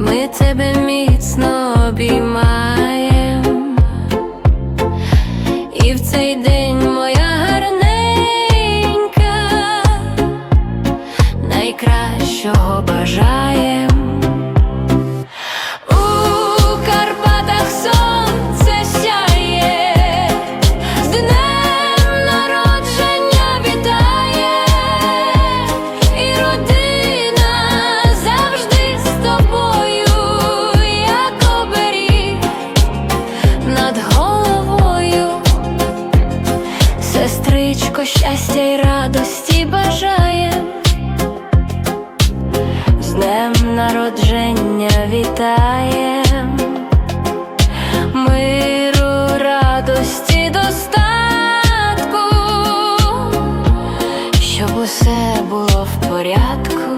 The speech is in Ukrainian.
ми тебе міцно обіймаємо, і в цей день моя гарненька найкращого бажаю. Головою. Сестричко, щастя й радості бажаєм, з днем народження вітаєм, миру, радості, достатку, щоб усе було в порядку.